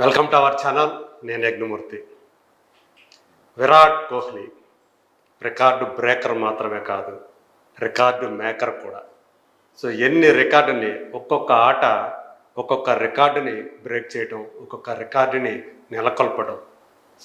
Welcome to our channel నేను Yagnamurthy. Virat Kohli record breaker మాత్రమే కాదు రికార్డు మేకర్ కూడా. సో ఎన్ని రికార్డుని ఒక్కొక్క ఆట ఒక్కొక్క రికార్డుని బ్రేక్ చేయటం ఒక్కొక్క రికార్డుని నెలకొల్పడం.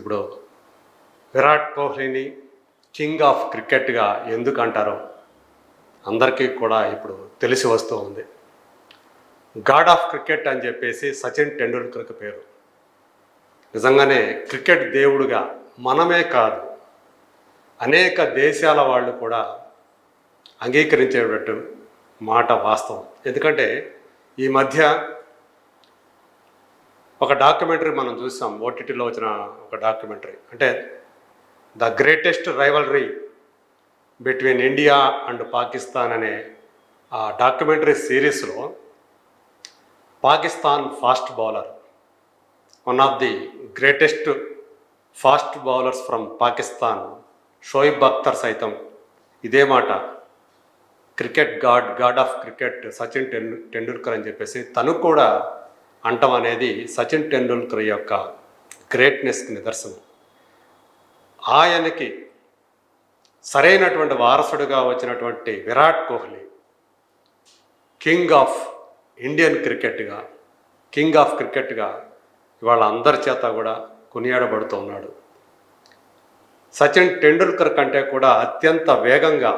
ఇప్పుడు విరాట్ కోహ్లీని కింగ్ ఆఫ్ క్రికెట్గా ఎందుకు అంటారో అందరికీ కూడా ఇప్పుడు తెలిసి వస్తూ ఉంది. గాడ్ ఆఫ్ క్రికెట్ అని చెప్పేసి సచిన్ టెండూల్కర్కి పేరు. నిజంగానే క్రికెట్ దేవుడుగా మనమే కాదు అనేక దేశాల వాళ్ళు కూడా అంగీకరించేటట్టు మాట వాస్తవం. ఎందుకంటే ఈ మధ్య ఒక డాక్యుమెంటరీ మనం చూసాం ఓటీటీలో వచ్చిన ఒక డాక్యుమెంటరీ. అంటే the greatest rivalry between India and Pakistan అనే ఆ డాక్యుమెంటరీ సిరీస్లో Pakistan fast bowler. One of the greatest fast bowlers from Pakistan Shoaib Akhtar సైతం ఇదే మాట. Cricket god god of cricket Sachin Tendu Tendulkar అని చెప్పేసి తను కూడా అంటం అనేది సచిన్ టెండూల్కర్ యొక్క గ్రేట్నెస్కి నిదర్శనం. ఆయనకి సరైనటువంటి వారసుడిగా వచ్చినటువంటి Virat Kohli king of Indian క్రికెట్గా king of క్రికెట్గా ఇవాళ అందరి చేత కూడా కొనియాడబడుతూ ఉన్నాడు. సచిన్ టెండూల్కర్ కంటే కూడా అత్యంత వేగంగా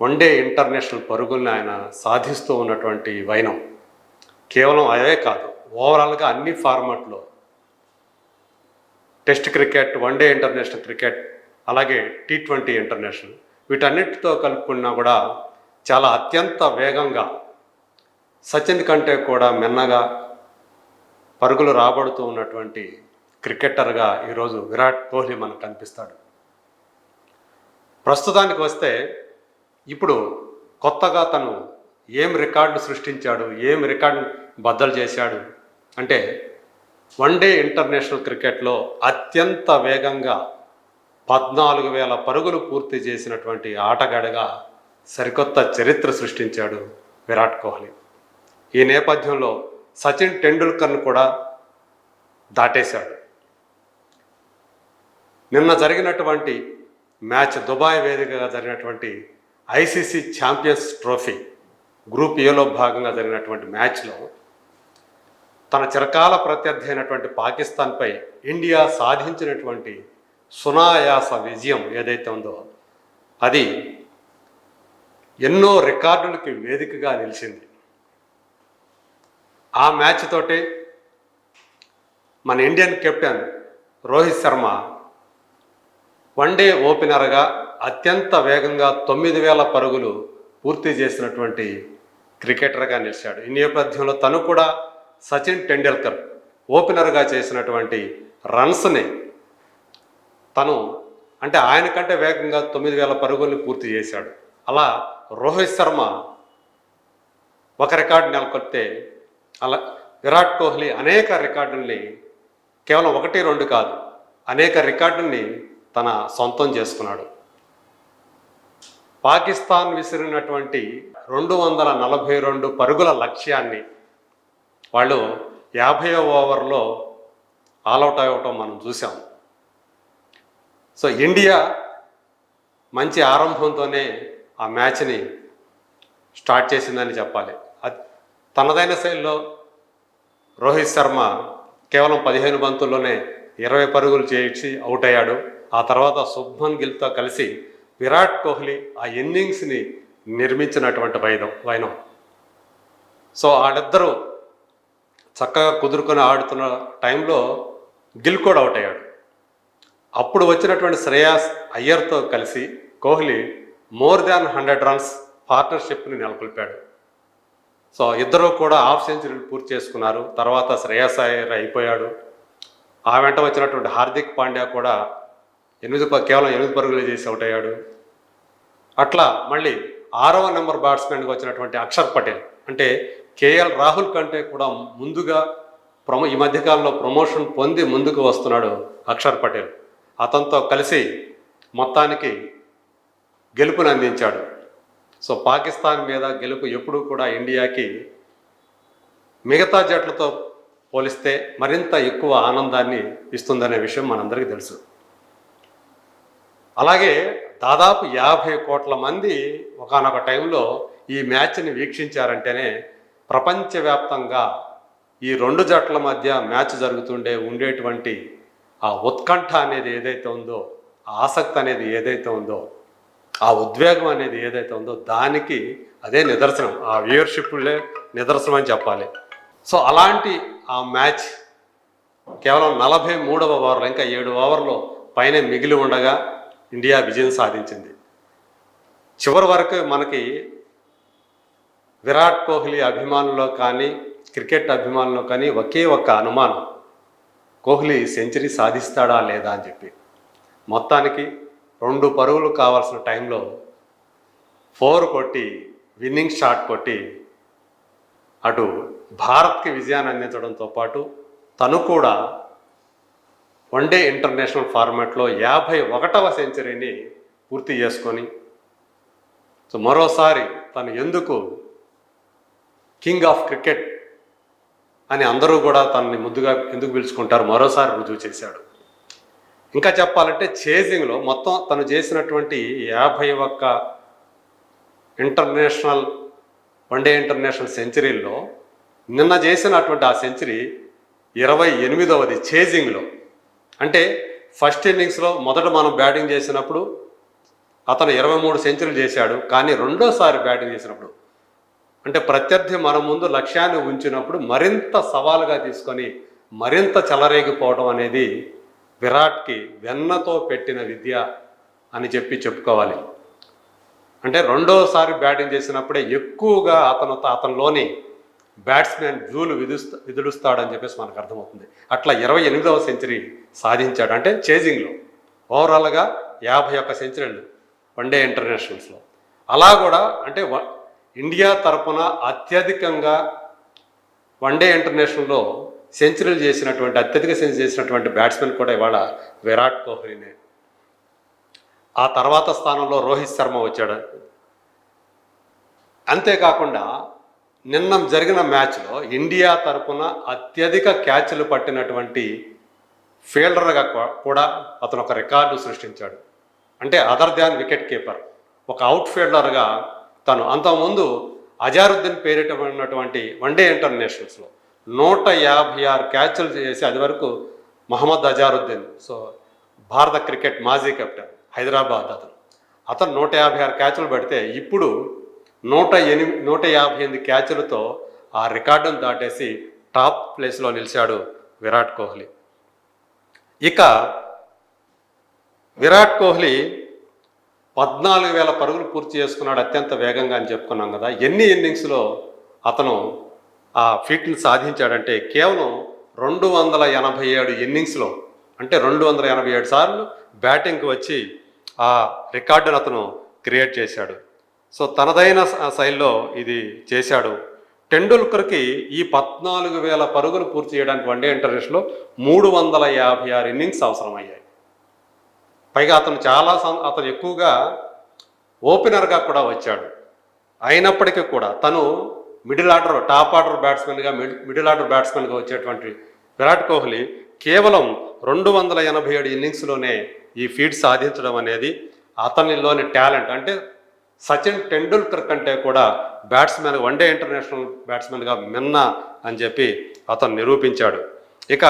వన్డే ఇంటర్నేషనల్ పరుగుల్ని ఆయన సాధిస్తూ ఉన్నటువంటి వైనం. కేవలం అదే కాదు ఓవరాల్గా అన్ని ఫార్మాట్లో test cricket one day international cricket అలాగే టీ ట్వంటీ ఇంటర్నేషనల్ వీటన్నిటితో కలుపుకున్నా కూడా చాలా అత్యంత వేగంగా సచిన్ కంటే కూడా మెన్నగా పరుగులు రాబడుతూ ఉన్నటువంటి క్రికెటర్గా ఈరోజు విరాట్ కోహ్లీ మనకు కనిపిస్తాడు. ప్రస్తుతానికి వస్తే ఇప్పుడు కొత్తగా తను ఏం రికార్డు సృష్టించాడు ఏం రికార్డు బద్దలు చేశాడు అంటే వన్డే ఇంటర్నేషనల్ క్రికెట్లో అత్యంత వేగంగా పద్నాలుగు వేల పరుగులు పూర్తి చేసినటువంటి ఆటగాడిగా సరికొత్త చరిత్ర సృష్టించాడు విరాట్ కోహ్లీ. ఈ నేపథ్యంలో సచిన్ టెండూల్కర్ను కూడా దాటేశాడు. నిన్న జరిగినటువంటి మ్యాచ్ దుబాయ్ వేదికగా జరిగినటువంటి ఐసీసీ ఛాంపియన్స్ ట్రోఫీ గ్రూప్ ఏలో భాగంగా జరిగినటువంటి మ్యాచ్లో తన చిరకాల ప్రత్యర్థి అయినటువంటి పాకిస్తాన్పై ఇండియా సాధించినటువంటి సునాయాస విజయం ఏదైతే ఉందో అది ఎన్నో రికార్డులకి వేదికగా నిలిచింది. ఆ మ్యాచ్ తోటి మన Indian captain Rohit Sharma one day ఓపెనర్గా అత్యంత వేగంగా తొమ్మిది వేల పరుగులు పూర్తి చేసినటువంటి క్రికెటర్గా నిలిచాడు. ఈ నేపథ్యంలో తను కూడా సచిన్ టెండూల్కర్ ఓపెనర్గా చేసినటువంటి రన్స్ని తను అంటే ఆయన కంటే వేగంగా తొమ్మిది వేల పరుగుల్ని పూర్తి చేశాడు. అలా రోహిత్ శర్మ ఒక రికార్డు నెలకొల్పితే అలా విరాట్ కోహ్లీ అనేక రికార్డుల్ని కేవలం ఒకటి రెండు కాదు అనేక రికార్డుల్ని తన సొంతం చేసుకున్నాడు. పాకిస్తాన్ విసిరినటువంటి రెండు వందల నలభై రెండు పరుగుల లక్ష్యాన్ని వాళ్ళు యాభై ఓవర్లో ఆల్అవుట్ అవ్వటం మనం చూసాం. సో ఇండియా మంచి ఆరంభంతోనే ఆ మ్యాచ్ని స్టార్ట్ చేసిందని చెప్పాలి. అది తనదైన శైలిలో రోహిత్ శర్మ కేవలం పదిహేను బంతుల్లోనే ఇరవై పరుగులు చేయించి అవుట్ అయ్యాడు. ఆ తర్వాత శుభ్మన్ గిల్తో కలిసి విరాట్ కోహ్లీ ఆ ఇన్నింగ్స్ని నిర్మించినటువంటి వైదం వైనం. సో వాళ్ళిద్దరూ చక్కగా కుదురుకొని ఆడుతున్న టైంలో గిల్ కూడా అవుట్ అయ్యాడు. అప్పుడు వచ్చినటువంటి శ్రేయాస్ అయ్యర్తో కలిసి Kohli more than hundred runs పార్ట్నర్షిప్ని నెలకొల్పాడు. సో ఇద్దరు కూడా హాఫ్ సెంచరీలు పూర్తి చేసుకున్నారు. తర్వాత శ్రేయాస్ అయ్యర్ అయిపోయాడు. ఆ వెంట వచ్చినటువంటి హార్దిక్ పాండ్యా కూడా ఎనిమిది కేవలం ఎనిమిది పరుగులు చేసి అవుట్ అయ్యాడు. అట్లా మళ్ళీ ఆరవ నెంబర్ బ్యాట్స్మెన్గా వచ్చినటువంటి అక్షర్ పటేల్ అంటే కేఎల్ రాహుల్ కంటే కూడా ముందుగా ప్రమో ఈ మధ్యకాలంలో ప్రమోషన్ పొంది ముందుకు వస్తున్నాడు అక్షర్ పటేల్. అతనితో కలిసి మొత్తానికి గెలుపుని అందించాడు. సో పాకిస్తాన్ మీద గెలుపు ఎప్పుడూ కూడా ఇండియాకి మిగతా జట్లతో పోలిస్తే మరింత ఎక్కువ ఆనందాన్ని ఇస్తుందనే విషయం మనందరికీ తెలుసు. అలాగే దాదాపు యాభై కోట్ల మంది ఒకనొక టైంలో ఈ మ్యాచ్ని వీక్షించారంటేనే ప్రపంచవ్యాప్తంగా ఈ రెండు జట్ల మధ్య మ్యాచ్ జరుగుతుండే ఉండేటువంటి ఆ ఉత్కంఠ అనేది ఏదైతే ఉందో ఆ ఆసక్తి అనేది ఏదైతే ఉందో ఆ ఉద్వేగం అనేది ఏదైతే ఉందో దానికి అదే నిదర్శనం. ఆ వ్యూయర్షిప్లే నిదర్శనం అని చెప్పాలి. సో అలాంటి ఆ మ్యాచ్ కేవలం నలభై మూడవ ఓవర్లో ఇంకా ఏడు ఓవర్లో పైన మిగిలి ఉండగా ఇండియా విజయం సాధించింది. చివరి వరకు మనకి విరాట్ కోహ్లీ అభిమానుల్లో కానీ క్రికెట్ అభిమానుల్లో కానీ ఒకే ఒక్క అనుమానం. కోహ్లీ సెంచరీ సాధిస్తాడా లేదా అని చెప్పి. మొత్తానికి రెండు పరుగులు కావాల్సిన టైంలో ఫోర్ కొట్టి విన్నింగ్ షాట్ కొట్టి అటు భారత్కి విజయాన్ని అందించడంతో పాటు తను కూడా వన్డే ఇంటర్నేషనల్ ఫార్మాట్లో యాభై ఒకటవ సెంచరీని పూర్తి చేసుకొని సో మరోసారి తను ఎందుకు కింగ్ ఆఫ్ క్రికెట్ అని అందరూ కూడా తనని ముద్దుగా ఎందుకు పిలుచుకుంటారు మరోసారి రుజువు చేశాడు. ఇంకా చెప్పాలంటే చేజింగ్లో మొత్తం తను చేసినటువంటి యాభై ఒక్క ఇంటర్నేషనల్ వన్డే ఇంటర్నేషనల్ సెంచరీల్లో నిన్న చేసినటువంటి ఆ సెంచరీ ఇరవై ఎనిమిదవది చేజింగ్లో. అంటే ఫస్ట్ ఇన్నింగ్స్లో మొదట మనం బ్యాటింగ్ చేసినప్పుడు అతను ఇరవై మూడు సెంచరీలు చేశాడు కానీ రెండోసారి బ్యాటింగ్ చేసినప్పుడు. అంటే ప్రత్యర్థి మన ముందు లక్ష్యాన్ని ఉంచినప్పుడు మరింత సవాలుగా తీసుకొని మరింత చెలరేగిపోవడం అనేది విరాట్కి వెన్నతో పెట్టిన విద్య అని చెప్పి చెప్పుకోవాలి. అంటే రెండోసారి బ్యాటింగ్ చేసినప్పుడే ఎక్కువగా అతను అతనిలోని బ్యాట్స్మెన్ జూలు విధుస్తా విధులుస్తాడని చెప్పేసి మనకు అర్థమవుతుంది. అట్లా ఇరవై ఎనిమిదవ సెంచరీ సాధించాడు. అంటే చేజింగ్లో ఓవరాల్గా యాభై ఒక్క సెంచరీలు వన్డే ఇంటర్నేషనల్స్లో. అలా కూడా అంటే వ- ఇండియా తరపున అత్యధికంగా వన్డే ఇంటర్నేషనల్లో సెంచరీలు చేసినటువంటి అత్యధిక సెంచరీ చేసినటువంటి బ్యాట్స్మెన్ కూడా ఇవాళ విరాట్ కోహ్లీనే. ఆ తర్వాత స్థానంలో రోహిత్ శర్మ వచ్చాడు. అంతేకాకుండా నిన్న జరిగిన మ్యాచ్లో ఇండియా తరపున అత్యధిక క్యాచ్లు పట్టినటువంటి ఫీల్డర్గా కూడా అతను ఒక రికార్డు సృష్టించాడు. అంటే అదర్ దాన్ వికెట్ కీపర్. ఒక అవుట్ ఫీల్డర్గా తను. అంతకుముందు అజారుద్దీన్ పేరిట ఉన్నటువంటి వన్డే ఇంటర్నేషనల్స్లో. నూట యాభై ఆరు క్యాచ్లు చేసి అది వరకు మహమ్మద్ అజారుద్దీన్ సో భారత క్రికెట్ మాజీ కెప్టెన్ హైదరాబాద్ అతను. అతను నూట యాభై ఆరు క్యాచ్లు పెడితే ఇప్పుడు నూట ఎనిమిది నూట యాభై ఎనిమిది క్యాచ్లతో ఆ రికార్డును దాటేసి టాప్ ప్లేస్లో నిలిచాడు విరాట్ కోహ్లీ. ఇక విరాట్ కోహ్లీ పద్నాలుగు వేల పరుగులు పూర్తి చేసుకున్నాడు అత్యంత వేగంగా అని చెప్పుకున్నాం కదా. ఎన్ని ఇన్నింగ్స్లో అతను ఆ ఫీట్ని సాధించాడంటే కేవలం రెండు వందల ఎనభై ఏడు ఇన్నింగ్స్లో అంటే రెండు వందల ఎనభై ఏడు సార్లు బ్యాటింగ్కి వచ్చి ఆ రికార్డును అతను క్రియేట్ చేశాడు. సో తనదైన శైలిలో ఇది చేశాడు. టెండూల్కర్కి ఈ పద్నాలుగు వేల పరుగులు పూర్తి చేయడానికి వన్డే ఇంటర్నేషనల్లో మూడు వందల యాభై ఆరు ఇన్నింగ్స్ అవసరమయ్యాయి. పైగా అతను చాలా సం- అతను ఎక్కువగా ఓపెనర్గా కూడా వచ్చాడు. అయినప్పటికీ కూడా తను మిడిల్ ఆర్డర్ టాప్ ఆర్డర్ బ్యాట్స్మెన్గా మిడిల్ ఆర్డర్ బ్యాట్స్మెన్గా వచ్చేటువంటి విరాట్ కోహ్లీ కేవలం రెండు వందల ఎనభై ఏడు ఇన్నింగ్స్లోనే ఈ ఫీడ్ సాధించడం అనేది అతనిలోని టాలెంట్. అంటే సచిన్ టెండూల్కర్ కంటే కూడా బ్యాట్స్మెన్ వన్డే ఇంటర్నేషనల్ బ్యాట్స్మెన్గా మిన్న అని చెప్పి అతను నిరూపించాడు. ఇక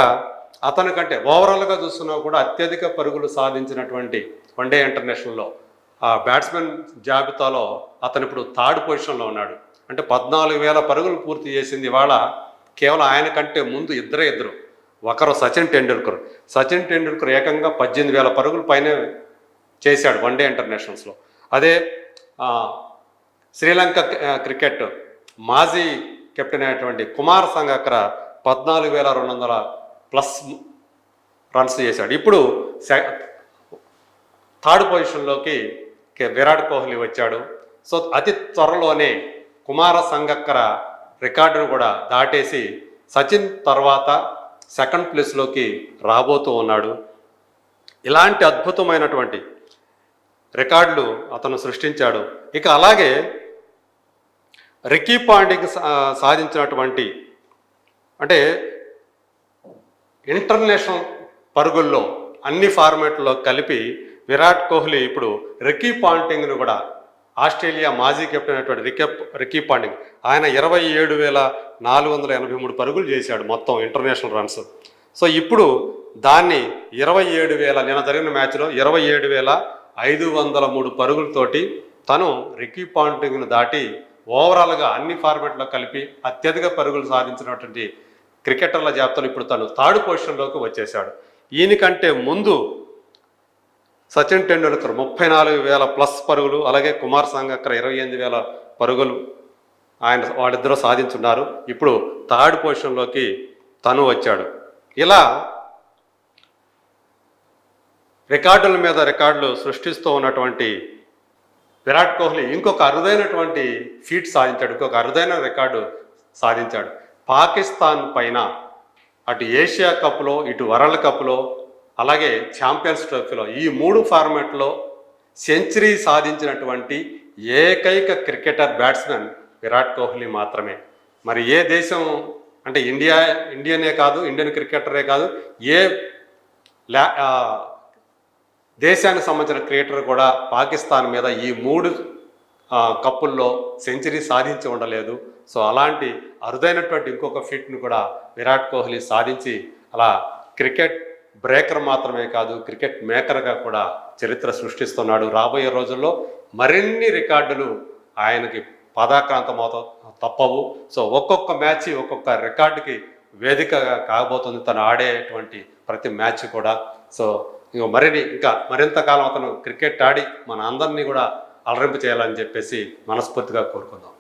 అతని కంటే ఓవరాల్గా చూస్తున్నా కూడా అత్యధిక పరుగులు సాధించినటువంటి వన్డే ఇంటర్నేషనల్లో ఆ బ్యాట్స్మెన్ జాబితాలో అతను ఇప్పుడు థర్డ్ పొజిషన్లో ఉన్నాడు. అంటే పద్నాలుగు వేల పరుగులు పూర్తి చేసింది ఇవాళ కేవలం ఆయన కంటే ముందు ఇద్దరే ఇద్దరు. ఒకరు సచిన్ టెండూల్కర్. సచిన్ టెండూల్కర్ ఏకంగా పద్దెనిమిది వేల పరుగుల పైనే చేశాడు వన్డే ఇంటర్నేషనల్స్లో. అదే శ్రీలంక క్రికెట్ మాజీ కెప్టెన్ అయినటువంటి కుమార్ సంగక్కర పద్నాలుగు వేల రెండు వందల ప్లస్ రన్స్ చేశాడు. ఇప్పుడు థర్డ్ పొజిషన్లోకి విరాట్ కోహ్లీ వచ్చాడు. సో అతి త్వరలోనే కుమార సంగక్కర రికార్డును కూడా దాటేసి సచిన్ తర్వాత సెకండ్ ప్లేస్లోకి రాబోతూ ఉన్నాడు. ఇలాంటి అద్భుతమైనటువంటి రికార్డులు అతను సృష్టించాడు. ఇక అలాగే రికీ పాండింగ్ సాధించినటువంటి అంటే ఇంటర్నేషనల్ పరుగుల్లో అన్ని ఫార్మాట్లో కలిపి విరాట్ కోహ్లీ ఇప్పుడు రికీ పాంటింగ్ను కూడా ఆస్ట్రేలియా మాజీ కెప్టెన్ అయినటువంటి రికెప్ రికీ పాండింగ్. ఆయన ఇరవై ఏడు వేల నాలుగు వందల ఎనభై మూడు పరుగులు చేశాడు మొత్తం ఇంటర్నేషనల్ రన్స్. సో ఇప్పుడు దాన్ని ఇరవై ఏడు వేల నిన్న జరిగిన మ్యాచ్లో ఇరవై ఏడు వేల ఐదు వందల మూడు పరుగులతోటి తను రికీ పాంటింగ్ను దాటి ఓవరాల్గా అన్ని ఫార్మాట్లో కలిపి అత్యధిక పరుగులు సాధించినటువంటి క్రికెటర్ల జాబితాలో ఇప్పుడు తను థర్డ్ పొజిషన్లోకి వచ్చేశాడు. ఈయనకంటే ముందు సచిన్ టెండూల్కర్ ముప్పై నాలుగు వేల ప్లస్ పరుగులు అలాగే కుమార్ సంగక్కర్ ఇరవై ఎనిమిది వేల పరుగులు ఆయన వాళ్ళిద్దరూ సాధించున్నారు. ఇప్పుడు థర్డ్ పొజిషన్లోకి తను వచ్చాడు. ఇలా రికార్డుల మీద రికార్డులు సృష్టిస్తూ ఉన్నటువంటి విరాట్ కోహ్లీ ఇంకొక అరుదైనటువంటి ఫీట్ సాధించాడు. ఇంకొక అరుదైన రికార్డు సాధించాడు. పాకిస్తాన్ పైన అటు ఏషియా కప్లో ఇటు వరల్డ్ కప్లో అలాగే ఛాంపియన్స్ ట్రోఫీలో ఈ మూడు ఫార్మాట్లో సెంచరీ సాధించినటువంటి ఏకైక క్రికెటర్ బ్యాట్స్మెన్ విరాట్ కోహ్లీ మాత్రమే. మరి ఏ దేశం అంటే ఇండియా ఇండియనే కాదు ఇండియన్ క్రికెటరే కాదు ఏ లా దేశానికి సంబంధించిన క్రికెటర్ కూడా పాకిస్తాన్ మీద ఈ మూడు కప్పుల్లో సెంచరీ సాధించి ఉండలేదు. సో అలాంటి అరుదైనటువంటి ఇంకొక ఫిట్ను కూడా విరాట్ కోహ్లీ సాధించి అలా క్రికెట్ బ్రేకర్ మాత్రమే కాదు క్రికెట్ మేకర్గా కూడా చరిత్ర సృష్టిస్తున్నాడు. రాబోయే రోజుల్లో మరిన్ని రికార్డులు ఆయనకి పాదాక్రాంతమవుత తప్పవు. సో ఒక్కొక్క మ్యాచ్ ఒక్కొక్క రికార్డుకి వేదికగా కాబోతుంది. తను ఆడేటువంటి ప్రతి మ్యాచ్ కూడా. సో ఇంక మరిన్ని ఇంకా మరింత కాలం అతను క్రికెట్ ఆడి మన అందరినీ కూడా అలరింపు చేయాలని చెప్పేసి మనస్ఫూర్తిగా కోరుకుందాం.